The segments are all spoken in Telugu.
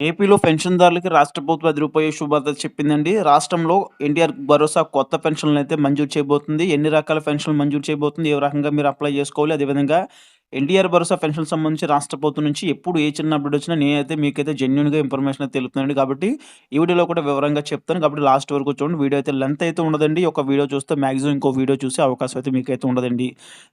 ఏపీలో పెన్షన్దారులకి రాష్ట్ర ప్రభుత్వం పది రూపాయల శుభార్త చెప్పిందండి. రాష్ట్రంలో ఎన్టీఆర్ భరోసా కొత్త పెన్షన్‌లనైతే మంజూరు చేయబోతుంది. ఎన్ని రకాల పెన్షన్‌లు మంజూరు చేయబోతుంది? ఏ రకంగా మీరు అప్లై చేసుకోవాలి? అదేవిధంగా ఎన్టీఆర్ భరోసా పెన్షన్ సంబంధించి రాష్ట్ర ప్రభుత్వం నుంచి ఎప్పుడు ఏ చిన్న అప్డేట్ వచ్చినా నేనైతే మీకైతే జెన్యున్గా ఇన్ఫర్మేషన్ అయితే తెలుపుతున్నాను కాబట్టి ఈ వీడియోలో కూడా వివరంగా చెప్తాను. కాబట్టి లాస్ట్ వరకు చూడండి. వీడియో అయితే లెంత్ అయితే ఉండదండి. ఒక వీడియో చూస్తే మ్యాక్సిమం ఇంకో వీడియో చూసే అవకాశం అయితే మీకైతే ఉండదండి.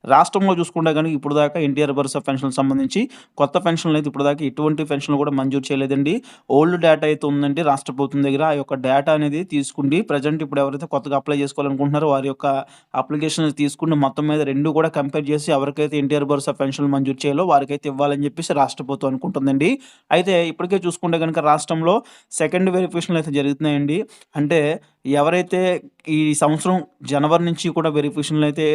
రాష్ట్రంలో చూసుకుంటే గనుక ఇప్పటిదాకా ఎన్టీఆర్ భరోసా పెన్షన్ సంబంధించి కొత్త పెన్షన్‌లు అయితే ఇప్పటిదాకా ఎటువంటి పెన్షన్‌లు కూడా మంజూరు చేయలేదండి. ఓల్డ్ డేటా అయితే ఉందండి రాష్ట్ర ప్రభుత్వం దగ్గర. ఆ యొక్క డేటా అనేది తీసుకుండి ప్రజెంట్ ఇప్పుడు ఎవరైతే కొత్తగా అప్లై చేసుకోవాలనుకుంటున్నారో వారి యొక్క అప్లికేషన్ తీసుకుని మొత్తం మీద రెండు కూడా కంపేర్ చేసి ఎవరికైతే ఎన్టీఆర్ భరోసా పెన్షన్‌లు మంజూరు చేయాలో వారికైతే ఇవ్వాలని చెప్పేసి రాష్ట్ర ప్రభుత్వం అనుకుంటుందండి. అయితే ఇప్పటికే చూసుకుంటే కనుక రాష్ట్రంలో సెకండ్ వెరిఫికేషన్‌లు అయితే జరుగుతున్నాయండి. అంటే ఎవరైతే ఈ సంవత్సరం జనవరి నుంచి కూడా వెరిఫికేషన్‌లు అయితే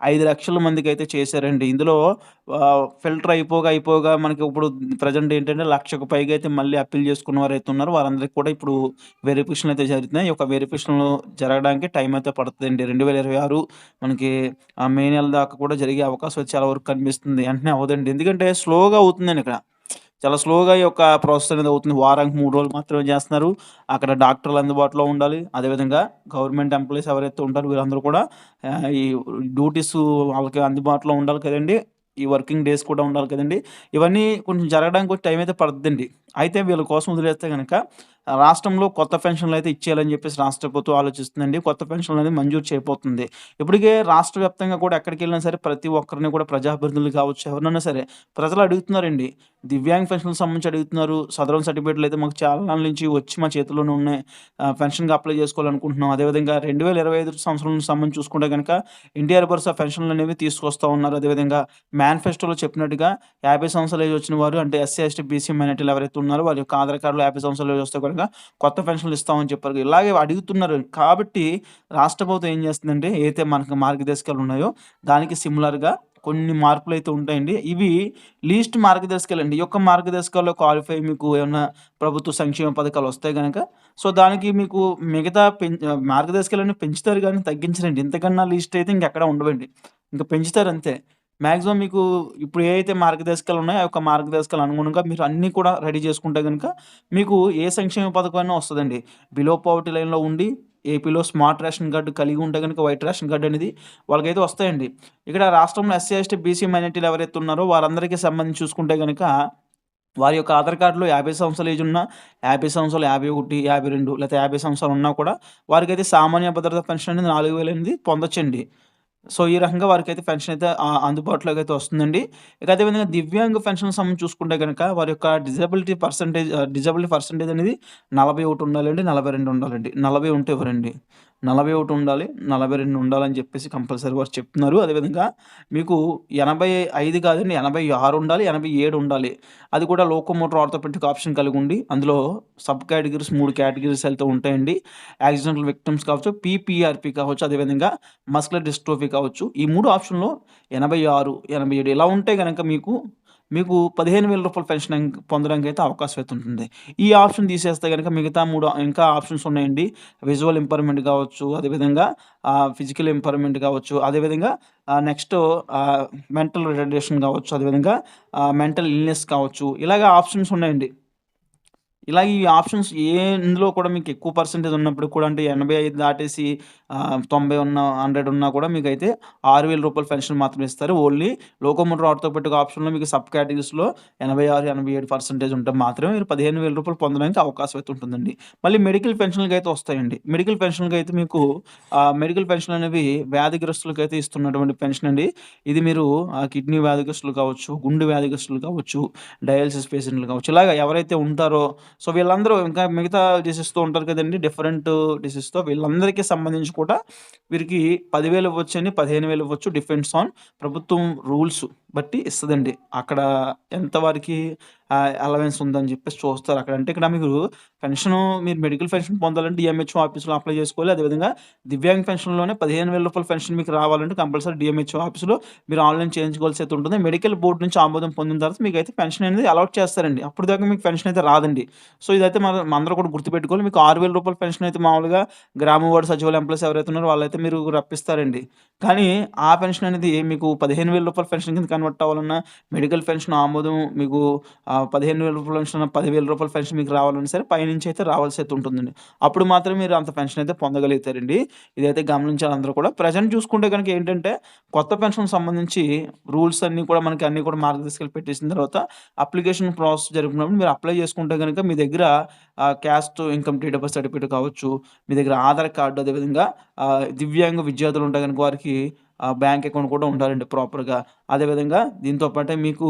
ఐదు లక్షల మందికైతే చేశారండి. ఇందులో ఫిల్టర్ అయిపోగా, అయిపోగా మనకి ఇప్పుడు ప్రెజెంట్ ఏంటంటే లక్షకు పైగా అయితే మళ్ళీ అప్పీల్ చేసుకున్న వారు అయితే ఉన్నారు వారందరికి కూడా ఇప్పుడు వెరిఫికేషన్ అయితే జరుగుతున్నాయి. ఈ యొక్క జరగడానికి టైం అయితే పడుతుందండి రెండు వేల ఇరవై ఆరు మనకి మే నెల దాకా కూడా జరిగే అవకాశం చాలా వరకు కనిపిస్తుంది. వెంటనే అవ్వదండి. ఎందుకంటే స్లోగా అవుతుందండి ఇక్కడ. చాలా స్లోగా ఈ యొక్క ప్రాసెస్ అనేది అవుతుంది. వారానికి మూడు రోజులు మాత్రమే చేస్తున్నారు. అక్కడ డాక్టర్లు అందుబాటులో ఉండాలి. అదేవిధంగా గవర్నమెంట్ ఎంప్లాయీస్ ఎవరైతే ఉంటారో వీళ్ళందరూ కూడా ఈ డ్యూటీస్ వాళ్ళకి అందుబాటులో ఉండాలి కదండీ! ఈ వర్కింగ్ డేస్ కూడా ఉండాలి కదండి ఇవన్నీ కొంచెం జరగడానికి కొంచెం టైం అయితే పడుతుందండి అయితే వీళ్ళ కోసం వదిలేస్తే కనుక రాష్ట్రంలో కొత్త పెన్షన్‌లు అయితే ఇచ్చేయాలని చెప్పేసి రాష్ట్ర ప్రభుత్వం ఆలోచిస్తుందండి. కొత్త పెన్షన్‌లు అనేది మంజూరు చేయబోతుంది. ఇప్పటికే రాష్ట్ర వ్యాప్తంగా కూడా ఎక్కడికెళ్ళినా సరే ప్రతి ఒక్కరిని కూడా ప్రజాప్రతినిధులు కావచ్చు ఎవరినైనా సరే ప్రజలు అడుగుతున్నారండి. దివ్యాంగ్ పెన్షన్‌కి సంబంధించి అడుగుతున్నారు. సదరం సర్టిఫికేట్‌లు అయితే మాకు చాలా నాళ్ళ నుంచి వచ్చి మా చేతిలోనే ఉన్నాయి. పెన్షన్‌కి అప్లై చేసుకోవాలనుకుంటున్నాం. అదేవిధంగా 2025 సంవత్సరం సంబంధించి చూసుకుంటే కనుక ఎన్టీఆర్ భరోసా పెన్షన్‌లు అనేవి తీసుకొస్తా ఉన్నారు. అదేవిధంగా మేనిఫెస్టోలో చెప్పినట్టుగా యాభై సంవత్సరాలు ఏజ్ వచ్చిన వారు అంటే ఎస్సీ, ఎస్టీ, బీసీ మైనార్టీలు ఎవరైతే ఉన్నారో వారి యొక్క ఆధార్ కార్డులో యాభై సంవత్సరాలు ఏజ్ వస్తే గనక కొత్త పెన్షన్‌లు ఇస్తామని చెప్పారు. ఇలాగే అడుగుతున్నారు. కాబట్టి రాష్ట్ర ప్రభుత్వం ఏం చేస్తుందంటే ఏదైతే మనకు మార్గదర్శకాలు ఉన్నాయో దానికి సిమిలర్‌గా కొన్ని మార్పులు అయితే ఉంటాయండి. ఇవి లీస్ట్ మార్గదర్శకాలండి. ఈ యొక్క మార్గదర్శకాల్లో క్వాలిఫై మీకు ఏమైనా ప్రభుత్వ సంక్షేమ పథకాలు వస్తే కనుక సో, దానికి మీకు మిగతా పెం ఆహ్, మార్గదర్శకాలన్నీ పెంచుతారు కానీ తగ్గించరండి. ఇంతకన్నా లీస్ట్ అయితే ఇంకెక్కడ ఉండవండి. ఇంకా పెంచుతారు అంతే. మాక్సిమం మీకు ఇప్పుడు ఏవైతే మార్గదర్శకాలు ఉన్నాయో ఆ యొక్క మార్గదర్శకాలు అనుగుణంగా మీరు అన్నీ కూడా రెడీ చేసుకుంటే కనుక మీకు ఏ సంక్షేమ పథకం అయినా వస్తుందండి బిలో పావర్టీ లైన్‌లో ఉండి ఏపీలో స్మార్ట్ రేషన్ కార్డు కలిగి ఉంటే కనుక వైట్ రేషన్ కార్డు అనేది వాళ్ళకైతే వస్తాయండి. ఇక్కడ రాష్ట్రంలో ఎస్సీ, ఎస్టీ, బీసీ మైనార్టీలు ఎవరైతే ఉన్నారో వారందరికీ సంబంధించి చూసుకుంటే కనుక వారి యొక్క ఆధార్ కార్డులో యాభై సంవత్సరాలు ఏజ్ ఉన్నా, 50 సంవత్సరాలు, 51, 52 లేకపోతే 50 సంవత్సరాలు ఉన్నా కూడా వారికైతే సామాన్య భద్రత పెన్షన్ అనేది 4,000 అనేది పొందొచ్చండి. సో, ఈ రకంగా వారికైతే పెన్షన్ అయితే అందుబాటులోకి అయితే వస్తుందండి. ఇక అదేవిధంగా దివ్యాంగ పెన్షన్ సంబంధించి చూసుకుంటే కనుక వారి యొక్క డిజబిలిటీ పర్సంటేజ్ డిజబిలిటీ పర్సంటేజ్ అనేది 41 ఉండాలండి. 42 ఉండాలండి. 40 ఉంటే ఇవ్వరండి. 41 ఉండాలి. 42 ఉండాలని చెప్పేసి కంపల్సరీ వారు చెప్తున్నారు. అదేవిధంగా మీకు 85 కాదండి 86 ఉండాలి. 87 ఉండాలి. అది కూడా లోకోమోటర్ ఆర్థోపెటిక్ ఆప్షన్ కలిగి ఉండి అందులో సబ్ కేటగిరీస్ మూడు కేటగిరీస్ అయితే ఉంటాయండి. యాక్సిడెంటల్ విక్టమ్స్ కావచ్చు, పీపీఆర్‌పీ కావచ్చు, అదేవిధంగా మస్కులర్ డిస్ట్రోఫీ కావచ్చు. ఈ మూడు ఆప్షన్‌లో 86, 87 ఇలా ఉంటే కనుక మీకు మీకు పదిహేను వేల రూపాయల పెన్షన్ పొందడానికి అయితే అవకాశం అయితే ఉంటుంది. ఈ ఆప్షన్ తీసేస్తే కనుక మిగతా మూడు ఇంకా ఆప్షన్స్ ఉన్నాయండి. విజువల్ ఇంపర్మెంట్ కావచ్చు, అదేవిధంగా ఫిజికల్ ఇంపర్మెంట్ కావచ్చు, అదేవిధంగా నెక్స్ట్ మెంటల్ రిటర్డేషన్ కావచ్చు, అదేవిధంగా మెంటల్ ఇల్‌నెస్ కావచ్చు. ఇలాగ ఆప్షన్స్ ఉన్నాయండి. ఇలా ఈ ఆప్షన్స్ ఏ ఇందులో కూడా మీకు ఎక్కువ పర్సెంటేజ్ ఉన్నప్పుడు కూడా అంటే 85 దాటేసి తొంభై ఉన్న 100 ఉన్నా కూడా మీకైతే రూ. 6,000 పెన్షన్ మాత్రమే ఇస్తారు. ఓన్లీ లోకోమోటర్ ఆర్థోపెడిక్ ఆప్షన్‌లో మీకు సబ్ కేటగరీస్‌లో 86, 87 పర్సెంటేజ్ ఉంటే మాత్రమే మీరు రూ. 15,000 పొందడానికి అవకాశం అయితే ఉంటుందండి. మళ్ళీ మెడికల్ పెన్షన్‌లకైతే వస్తాయండి. మెడికల్ పెన్షన్‌లకైతే మీకు మెడికల్ పెన్షన్ అనేవి అయితే ఇస్తున్నటువంటి పెన్షన్ అండి. ఇది మీరు కిడ్నీ వ్యాధిగ్రస్తులు కావచ్చు, గుండె వ్యాధిగ్రస్తులు కావచ్చు, డయాలిసిస్ పేషెంట్లు కావచ్చు. ఇలాగ ఎవరైతే ఉంటారో సో, వీళ్ళందరూ ఇంకా మిగతా డిసెస్తో ఉంటారు కదండి డిఫరెంట్ డిసెస్తో వీళ్ళందరికీ సంబంధించి కూడా వీరికి 10,000 ఇవ్వొచ్చండి. 15,000 ఇవ్వచ్చు. డిపెండ్స్ ఆన్ ప్రభుత్వం రూల్స్ బట్టి ఇస్తుందండి అక్కడ ఎంత వారికి అలవెన్స్ ఉందని చెప్పేసి చూస్తారు అక్కడ. అంటే ఇక్కడ మీకు పెన్షన్ మీరు మెడికల్ పెన్షన్ పొందాలంటే డిఎంహెచ్ఓ ఆఫీస్‌లో అప్లై చేసుకోవాలి. అదేవిధంగా దివ్యాంగ్ పెన్షన్‌లోనే పదిహేను వేల రూపాయల పెన్షన్ మీకు రావాలంటే కంపల్సరీ డిఎంహెచ్ఓ ఆఫీస్‌లో మీరు ఆన్‌లైన్ చేయించుకోవాల్సి అయితే ఉంటుంది. మెడికల్ బోర్డు నుంచి ఆమోదం పొందిన తర్వాత మీకు అయితే పెన్షన్ అనేది అలాట్ చేస్తారండి. అప్పటిదాకా మీకు పెన్షన్ అయితే రాదండి. సో, ఇదైతే మన అందరూ కూడా గుర్తుపెట్టుకోవాలి. మీకు ఆరు వేల రూపాయల పెన్షన్ అయితే మామూలుగా గ్రామ వార్డు సచివాలయ ఎంప్లాయీస్ ఎవరైతే ఉన్నారో వాళ్ళైతే మీరు రప్పిస్తారండి. కానీ ఆ పెన్షన్ అనేది మీకు పదిహేను వేల రూపాయల పెన్షన్ కింద కన్వర్ట్ అవ్వాలన్నా మెడికల్ పెన్షన్ ఆమోదం మీకు పదిహేను వేల రూపాయల పెన్షన్, పదివేల రూపాయల పెన్షన్ మీకు రావాలన్నా సరే పైనుంచి అయితే రావాల్సి అయితే ఉంటుందండి. అప్పుడు మాత్రమే మీరు అంత పెన్షన్ అయితే పొందగలుగుతారండి. ఇదైతే గమనించాలి అందరూ కూడా. ప్రజెంట్ చూసుకుంటే కనుక ఏంటంటే కొత్త పెన్షన్‌కి సంబంధించి రూల్స్ అన్నీ కూడా మనకి అన్నీ కూడా మార్గదర్శకాలు పెట్టేసిన తర్వాత అప్లికేషన్ ప్రాసెస్ జరుగుతున్నప్పుడు మీరు అప్లై చేసుకుంటే కనుక మీ దగ్గర caste income date of birth certificate కావచ్చు, మీ దగ్గర ఆధార్ కార్డు అదేవిధంగా దివ్యాంగ విద్యార్థులు ఉంటే కనుక వారికి బ్యాంక్ అకౌంట్ కూడా ఉండాలండి ప్రాపర్‌గా. అదేవిధంగా దీంతో పాటే మీకు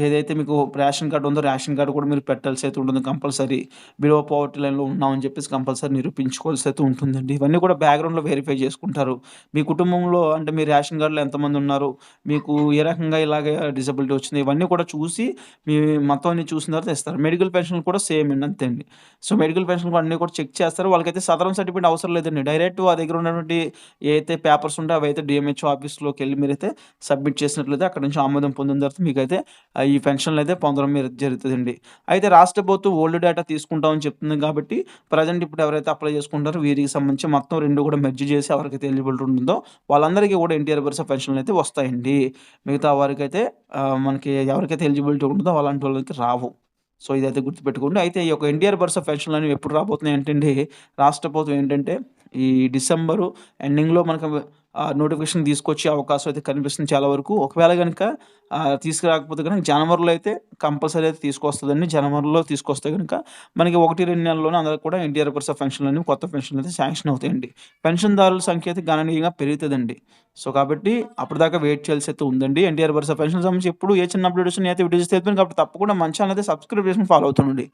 ఏదైతే మీకు రేషన్ కార్డు ఉందో రేషన్ కార్డు కూడా మీరు పెట్టాల్సి అయితే ఉంటుంది కంపల్సరీ. బిలో పవర్టీ లైన్‌లో ఉన్నామని చెప్పేసి కంపల్సరీ నిరూపించుకోవాల్సి అయితే ఉంటుందండి. ఇవన్నీ కూడా బ్యాక్‌గ్రౌండ్‌లో వెరిఫై చేసుకుంటారు. మీ కుటుంబంలో అంటే మీ రేషన్ కార్డులో ఎంతమంది ఉన్నారు? మీకు ఏ రకంగా ఇలాగే డిసబిలిటీ వచ్చింది? ఇవన్నీ కూడా చూసి మీ మొత్తం అన్ని చూసిన తర్వాత ఇస్తారు. మెడికల్ పెన్షన్‌లు కూడా సేమ్ అండి అంతే అండి. సో, మెడికల్ పెన్షన్‌లు అన్నీ కూడా చెక్ చేస్తారు. వాళ్ళకైతే సదరన్ సర్టిఫికేట్ అవసరం లేదండి. డైరెక్ట్ ఆ దగ్గర ఉన్నటువంటి ఏదైతే పేపర్స్ ఉంటాయో అవైతే ఆఫీస్లోకి వెళ్ళి మీరైతే సబ్మిట్ చేసినట్లయితే అక్కడ నుంచి ఆమోదం పొందిన తర్వాత మీకైతే ఈ ఈ పెన్షన్‌లయితే పొందడం మీరు అయితే రాష్ట్ర ప్రభుత్వం ఓల్డ్ డేటా తీసుకుంటామని చెప్తుంది కాబట్టి ప్రజెంట్ ఇప్పుడు ఎవరైతే అప్లై చేసుకుంటారో వీరికి సంబంధించి మొత్తం రెండు కూడా మెర్జ్ చేసి ఎవరికైతే ఎలిజిబిలిటీ ఉంటుందో వాళ్ళందరికీ కూడా ఎన్టీఆర్ బర్స్ పెన్షన్లు అయితే వస్తాయండి. మిగతా వారికైతే మనకి ఎవరికైతే ఎలిజిబిలిటీ ఉంటుందో అలాంటి వాళ్ళకి రావు. సో, ఇదైతే గుర్తుపెట్టుకోండి. అయితే ఈ యొక్క ఎన్టీఆర్ బర్స్ పెన్షన్లు అనేవి ఎప్పుడు రాబోతున్నాయి ఏంటంటే అండి రాష్ట్ర ప్రభుత్వం ఏంటంటే ఈ డిసెంబరు ఎండింగ్‌లో మనకు నోటిఫికేషన్ తీసుకొచ్చే అవకాశం అయితే కనిపిస్తుంది చాలా వరకు. ఒకవేళ కనుక తీసుకురాకపోతే కనుక జనవరిలో అయితే కంపల్సరీ అయితే తీసుకొస్తుందండి జనవరిలో తీసుకొస్తే కనుక మనకి 1, 2 నెలల్లోనే అందరూ కూడా ఎన్టీఆర్ పరిసర పెన్షన్లు అనేవి కొత్త పెన్షన్లు అయితే శాంక్షన్ అవుతాయండి. పెన్షన్‌దారుల సంఖ్య అయితే గణనీయంగా పెరుగుతుందండి సో, కాబట్టి అప్పటిదాకా వెయిట్ చేయాల్సి అయితే ఉందండి. ఎన్టీఆర్ పరిసర పెన్షన్ సంబంధించి ఎప్పుడు ఏ చిన్న అప్డేట్ వచ్చినా నేనైతే వీడియో చేసి కాబట్టి తప్పకుండా మంచి ఛానెల్ అయితే సబ్స్క్రైబ్ ఫాలో అవుతుండండి.